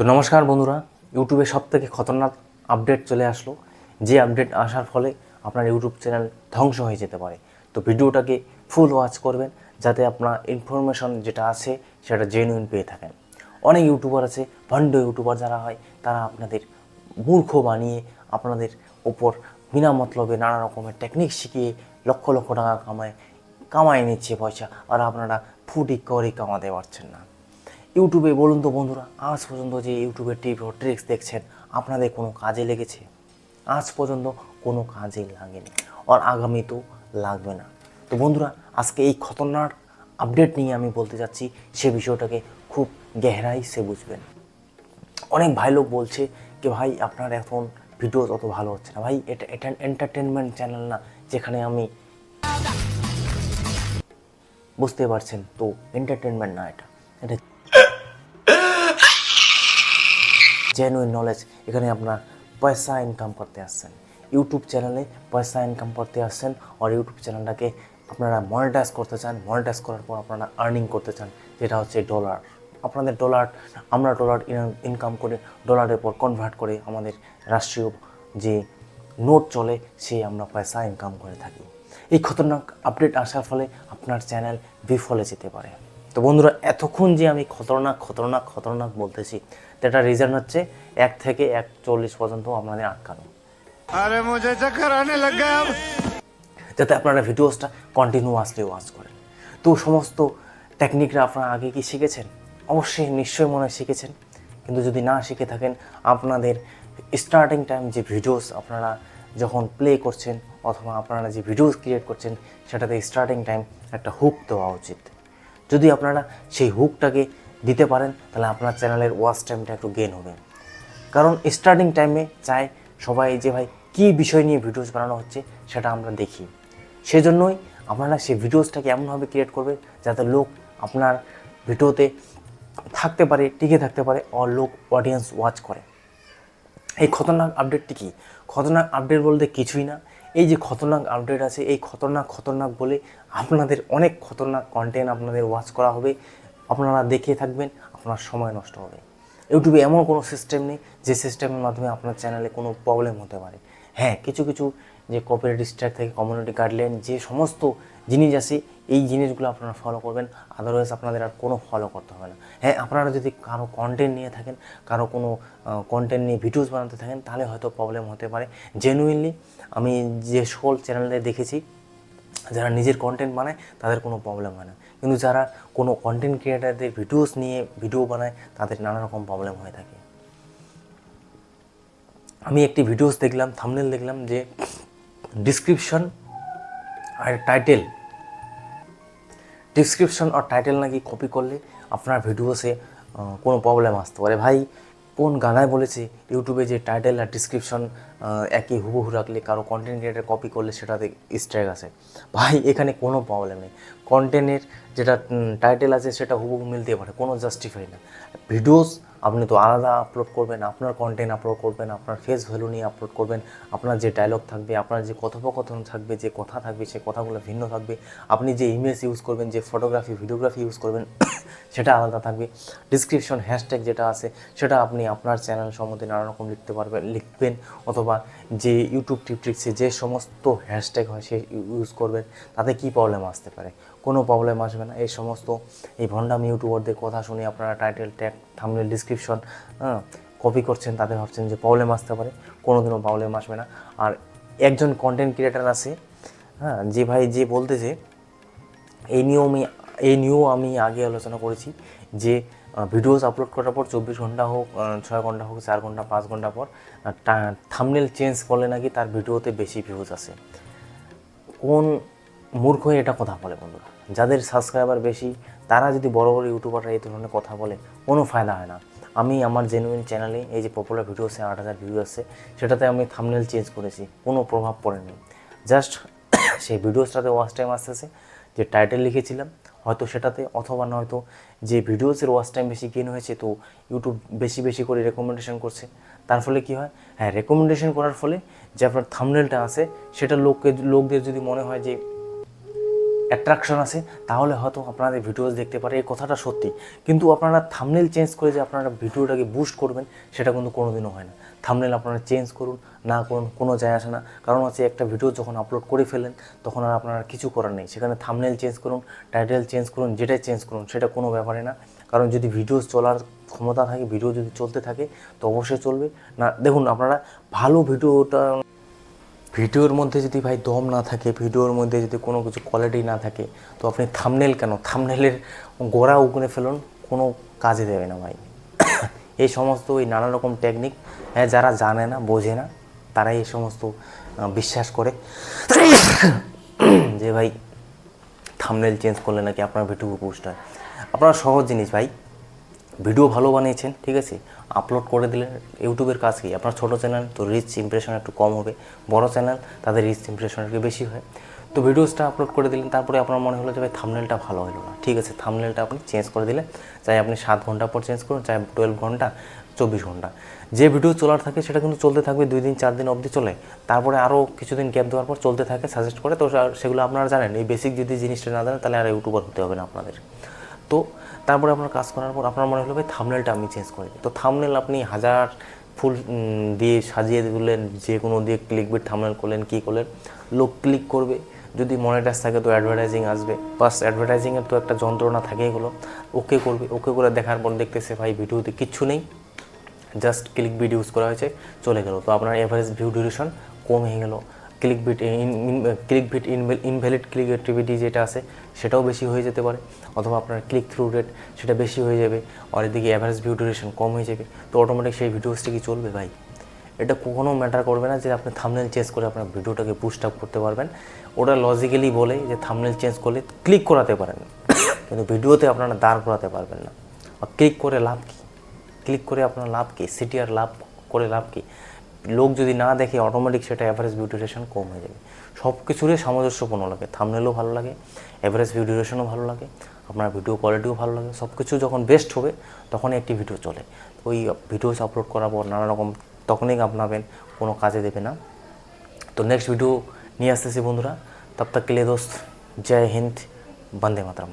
তো নমস্কার বন্ধুরা, ইউটিউবে সব থেকে খতরনাক আপডেট চলে আসলো। যে আপডেট আসার ফলে আপনার ইউটিউব চ্যানেল ধ্বংস হয়ে যেতে পারে। তো ভিডিওটাকে ফুল ওয়াচ করবেন, যাতে আপনার ইনফরমেশন যেটা আছে, সেটা জেনুইন পেয়ে থাকেন। অনেক ইউটিউবার আছে, ভণ্ড ইউটিউবার যারা হয়, তারা আপনাদের মূর্খ বানিয়ে আপনাদের ওপর বিনা মতলবে নানা রকমের টেকনিক শিখিয়ে লক্ষ লক্ষ টাকা কামায় কামায় নিচ্ছে পয়সা, আর আপনারা ফুটি করে কামাতে পারছেন না। ইউটিউবে বলুন তো বন্ধুরা, আজ পর্যন্ত যে ইউটিউবের টিপ ও ট্রিক্স দেখছেন, আপনাদের কোনো কাজে লেগেছে? আজ পর্যন্ত কোনো কাজে লাগেনি আর আগামী তো লাগবে না। তো বন্ধুরা, আজকে এই খতরনাক আপডেট নিয়ে আমি বলতে চাচ্ছি সে বিষয়টাকে খুব গেহরাই সে বুঝবেন। অনেক ভাই লোক বলছে যে ভাই, আপনার এখন ভিডিও অত ভালো হচ্ছে না। ভাই, এটা এটা এন্টারটেনমেন্ট চ্যানেল না, যেখানে আমি বুঝতে পারছেন, তো এন্টারটেনমেন্ট না এটা। এটা জেনুইন নলেজ এখানে আপনার পয়সা ইনকাম করতে আসছেন। ইউটিউব চ্যানেলে পয়সা ইনকাম করতে আসছেন আর ইউটিউব চ্যানেলটাকে আপনারা মনিটাইজ করতে চান মনিটাইজ করার পর আপনারা আর্নিং করতে চান, যেটা হচ্ছে ডলার আপনাদের ডলার আমরা ডলার ইনকাম করে ডলারের পর কনভার্ট করে আমাদের রাষ্ট্রীয় যে নোট চলে, সে আমরা পয়সা ইনকাম করে থাকি। এই খতরনাক আপডেট আসার ফলে আপনার চ্যানেল বিফলে যেতে পারে। তো বন্ধুরা, এতক্ষণ যে আমি খতরনাক খতরনাক খতরনাক বলতেছি এটার রিজন হচ্ছে এক থেকে এক চল্লিশ পর্যন্ত আপনাদের আটকানো। যাতে আপনারা ভিডিওসটা কন্টিনিউয়াসলি ওয়াচ করেন। তো সমস্ত টেকনিকরা আপনারা আগে কি শিখেছেন? অবশ্যই নিশ্চয়ই মনে শিখেছেন। কিন্তু যদি না শিখে থাকেন আপনাদের স্টার্টিং টাইম যে ভিডিওস আপনারা যখন প্লে করছেন অথবা আপনারা যে ভিডিওস ক্রিয়েট করছেন সেটাতে স্টার্টিং টাইম একটা হুক দেওয়া উচিত। যদি আপনারা সেই হুকটাকে দিতে পারেন, তাহলে আপনার চ্যানেলের ওয়াচ টাইমটা একটু গেন হবে। কারণ স্টার্টিং টাইমে চাই সবাই যে ভাই কী বিষয় নিয়ে ভিডিওস বানানো হচ্ছে সেটা আমরা দেখি। সেজন্যই আপনারা সেই ভিডিওসটাকে এমনভাবে ক্রিয়েট করবে যাতে লোক আপনার ভিডিওতে থাকতে পারে, টিকে থাকতে পারে ও লোক অডিয়েন্স ওয়াচ করে। এই খতরনাক আপডেটটি কি? খতরনাক আপডেট বলতে কিছুই না। এই যে খতরনাক আপডেট আছে, এই খতরনাক খতরনাক বলে আপনাদের অনেক খতরনাক কন্টেন্ট আপনাদের ওয়াচ করা হবে। আপনারা দেখে থাকবেন, আপনার সময় নষ্ট হবে। ইউটিউবে এমন কোনো সিস্টেম নেই যে সিস্টেমের মাধ্যমে আপনার চ্যানেলে কোনো প্রবলেম হতে পারে। হ্যাঁ কিছু কিছু যে কপিরাইট স্ট্রাইক থেকে কমিউনিটি গাইডলাইন যে সমস্ত জিনিস আছে, এই জিনিসগুলো আপনারা ফলো করবেন। আদারওয়াইজ আপনাদের আর কোনো ফলো করতে হবে না। হ্যাঁ আপনারা যদি কারও কন্টেন্ট নিয়ে থাকেন, কারও কোনো কন্টেন্ট নিয়ে ভিডিওস বানাতে থাকেন, তাহলে হয়তো প্রবলেম হতে পারে। জেনুইনলি আমি যে সকল চ্যানেলে দেখেছি, যারা নিজের কন্টেন্ট বানায়, তাদের কোনো প্রবলেম হয় না। কিন্তু যারা কোনো কন্টেন্ট ক্রিয়েটারদের ভিডিওস নিয়ে ভিডিও বানায়, তাদের নানা রকম প্রবলেম হয়ে থাকে। আমি একটি ভিডিওস দেখলাম থামনেল দেখলাম যে ডিসক্রিপশন আর টাইটেল ডিসক্রিপশন আর টাইটেল নাকি কপি করলে আপনার ভিডিওসে কোনো প্রবলেম আসতে পারে। ভাই কোন গানায় বলেছে? ইউটিউবে যে টাইটেল আর ডিসক্রিপশন একই হুবহু রাখলে কারও কন্টেন্ট ক্রিয়েটার কপি করলে সেটাতে স্ট্রাইক আছে ভাই, এখানে কোনো প্রবলেম নেই। কন্টেন্টের যেটা টাইটেল আছে সেটা হুবহু মিলতে পারে, কোনো জাস্টিফাই না ভিডিওস আপনি তো আলাদা আপলোড করবেন, আপনার কন্টেন্ট আপলোড করবেন, আপনার ফেস ভ্যালু নিয়ে আপলোড করবেন, আপনার যে ডায়লগ থাকবে, আপনার যে কথোপকথন থাকবে, যে কথা থাকবে, সে কথাগুলো ভিন্ন থাকবে। আপনি যে ইমেজ ইউজ করবেন, যে ফটোগ্রাফি ভিডিওগ্রাফি ইউজ করবেন, সেটা আলাদা থাকবে। ডিসক্রিপশন হ্যাশট্যাগ যেটা আছে, সেটা আপনি আপনার চ্যানেল সম্বন্ধে নানা রকম লিখতে পারবেন, লিখবেন, অথবা যে ইউটিউব টিপট্রিক্সে যে সমস্ত হ্যাশট্যাগ হয়, সে ইউজ করবেন, তাতে কী প্রবলেম আসতে পারে? কোনো প্রবলেম আসবে না। এই সমস্ত এই ভণ্ডাম ইউটিউবারদের কথা শুনে আপনারা title tag thumbnail description copy করছেন, তাদের ভাবছেন যে প্রবলেম আসতে পারে। কোনো দিনও প্রবলেম আসবে না। আর একজন কন্টেন্ট ক্রিয়েটার আছে হ্যাঁ যে ভাই যে বলতেছে, এই নিয়েও আমি, এই নিয়েও আমি আগে আলোচনা করেছি যে ভিডিওস আপলোড করার পর চব্বিশ ঘণ্টা হোক ছয় ঘণ্টা হোক, চার ঘণ্টা, পাঁচ ঘণ্টা পর থামনেল চেঞ্জ করলে নাকি তার ভিডিওতে বেশি ভিউজ আসে। কোন মূর্খ এটা কথা বলে বন্ধুরা? যাদের সাবস্ক্রাইবার বেশি, তারা যদি বড় বড় ইউটিউবাররা এই ধরনের কথা বলে, কোনো ফায়দা হয় না। আমি আমার জেনুইন চ্যানেলে এই যে পপুলার ভিডিও আছে, আট হাজার ভিউ আছে, সেটাতে আমি থামনেল চেঞ্জ করেছি, কোনো প্রভাব পড়েনি। জাস্ট সেই ভিডিওসটাতে ওয়াচ টাইম আসতেছে, যে টাইটেল লিখেছিলাম, হয়তো সেটাতে অথবা নয়তো যে ভিডিওসের ওয়াচ টাইম বেশি গেন হয়েছে, তো ইউটিউব বেশি বেশি করে রেকমেন্ডেশন করছে। তার ফলে কি হয়? হ্যাঁ রেকমেন্ডেশন করার ফলে যে আপনার থামনেলটা আছে, সেটা লোককে, লোকদের যদি মনে হয় যে অ্যাট্রাকশন আছে, তাহলে হয়তো আপনাদের ভিডিওস দেখতে পারে এই কথাটা সত্যি। কিন্তু আপনারা থামনেল চেঞ্জ করে যে আপনারা ভিডিওটাকে বুস্ট করবেন, সেটা কিন্তু কোনোদিনও হয় না। থামনেল আপনারা চেঞ্জ করুন, না করুন, কোনো যায় আসে না। কারণ হচ্ছে একটা ভিডিও যখন আপলোড করে ফেলেন তখন আর আপনারা কিছু করার নেই। সেখানে থামনেল চেঞ্জ করুন টাইটেল চেঞ্জ করুন যেটাই চেঞ্জ করুন, সেটা কোনো ব্যাপারে না। কারণ যদি ভিডিও চলার ক্ষমতা থাকে ভিডিও যদি চলতে থাকে, তো অবশ্যই চলবে। না, দেখুন, আপনারা ভালো ভিডিওটা ভিডিওর মধ্যে যদি ভাই দম না থাকে, ভিডিওর মধ্যে যদি কোনো কিছু কোয়ালিটি না থাকে, তো আপনি থামনেল কেন? থামনেলের গোড়া উগনে ফেলুন, কোনো কাজে দেবে না ভাই। এই সমস্ত ওই নানা রকম টেকনিক হ্যাঁ যারা জানে না, বোঝে না, তারাই এই সমস্ত বিশ্বাস করে। যে ভাই থামনেল চেঞ্জ করলে নাকি আপনার ভিডিও পোস্ট হয়। আপনার সহজ জিনিস ভাই ভিডিও ভালো বানিয়েছেন, ঠিক আছে? আপলোড করে দিলেন ইউটিউবের কাজ কি? আপনার ছোটো চ্যানেল তো রিচ ইমপ্রেশন একটু কম হবে। বড় চ্যানেল তাদের রিচ ইমপ্রেশন একটু বেশি হয়। তো ভিডিওসটা আপলোড করে দিলেন, তারপরে আপনার মনে হলো যে, ভাই থামনেলটা ভালো হলো না। ঠিক আছে থামনেলটা আপনি চেঞ্জ করে দিলেন। চাই আপনি সাত ঘণ্টা পর চেঞ্জ করুন, চাই টুয়েলভ ঘণ্টা, চব্বিশ ঘণ্টা। যে ভিডিও চলার থাকে, সেটা কিন্তু চলতে থাকবে দুই দিন, চার দিন অবধি চলে। তারপরে আরও কিছুদিন গ্যাপ দেওয়ার পর চলতে থাকে সাজেস্ট করে। তো সেগুলো আপনারা জানেন, এই বেসিক যদি জিনিসটা না জানেন, তাহলে আর ইউটিউবার হতে হবে না আপনাদের। তো তারপরে আপনার কাজ করার পর আপনার মনে হলো, ভাই থামনেলটা আমি চেঞ্জ করে তো থামনেল আপনি হাজার ফুল দিয়ে সাজিয়ে দিলেন যে কোনো দিয়ে ক্লিক বিট থামনেল করলেন, কী করলেন? লোক ক্লিক করবে। যদি মনিটাইজ থাকে তো অ্যাডভার্টাইজিং আসবে। বাস অ্যাডভার্টাইজিংয়ের তো একটা যন্ত্রণা থাকেই গেলো ওকে করবে, ওকে করে দেখার পর দেখতেছে, ভাই, ভিডিওতে কিচ্ছু নেই। জাস্ট ক্লিক বিট ইউজ করা হয়েছে, চলে গেল। তো আপনার এভারেজ ভিউ ডিউরেশন কম গেল। Click bait click bait invalid click activity যেটা আছে, সেটাও বেশি হয়ে যেতে পারে। অথবা আপনার ক্লিক থ্রু রেট সেটা বেশি হয়ে যাবে, আর এদিকে অ্যাভারেজ ভিউ ডিউরেশন কম হয়ে যাবে। তো অটোমেটিক সেই ভিডিওসটি কি চলবে ভাই। এটা কখনো ম্যাটার করবে না যে আপনি থামনেল চেঞ্জ করে আপনার ভিডিওটাকে বুস্ট আপ করতে পারবেন। ওটা লজিক্যালি বলে যে থামনেল চেঞ্জ করলে ক্লিক করাতে পারেন। কিন্তু ভিডিওতে আপনারা দাঁড় করাতে পারবেন না। আর ক্লিক করে লাভ কী? ক্লিক করে আপনার লাভ কী? সিটিআর লাভ করে লাভ কী? লোক যদি না দেখে অটোমেটিক সেটা অ্যাভারেজ ভিউ ডিউরেশন কম হয়ে যাবে। সব কিছুরই সামঞ্জস্যপূর্ণ লাগে। থামনেলও ভালো লাগে অ্যাভারেজ ভিউ ডিউরেশনও ভালো লাগে, আপনার ভিডিও কোয়ালিটিও ভালো লাগে। সব কিছু যখন বেস্ট হবে, তখনই একটি ভিডিও চলে। ওই ভিডিওস আপলোড করার পর নানা রকম তখনই আপনাবেন, কোনো কাজে দেবে না। তো নেক্সট ভিডিও নিয়ে আসতেছি বন্ধুরা। তব তক কে লিয়ে দোস্ত, জয় হিন্দ, বন্দে মাতরম।